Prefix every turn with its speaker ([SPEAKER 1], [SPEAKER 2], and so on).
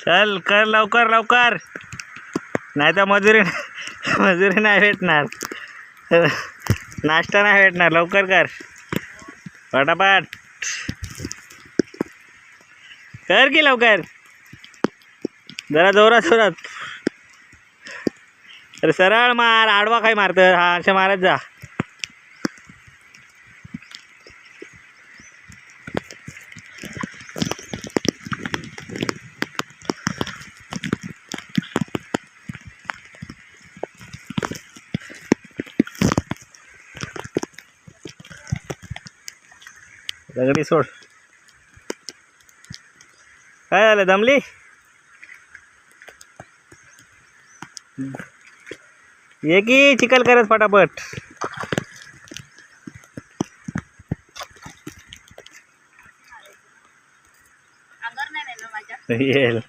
[SPEAKER 1] चल कर लवकर लवकर. नाही तर मजुरी मजुरी नाही भेटणार. नाश्ता नाही भेटणार लवकर कर. पटापट. कर की लवकर. जरा जोरात जोरात. अरे सरळ मार आडवा काय मारतं हा असे मारत जा. दगडी सोड काय झालं दमली? ये की चिखल करत फटाफट. येईल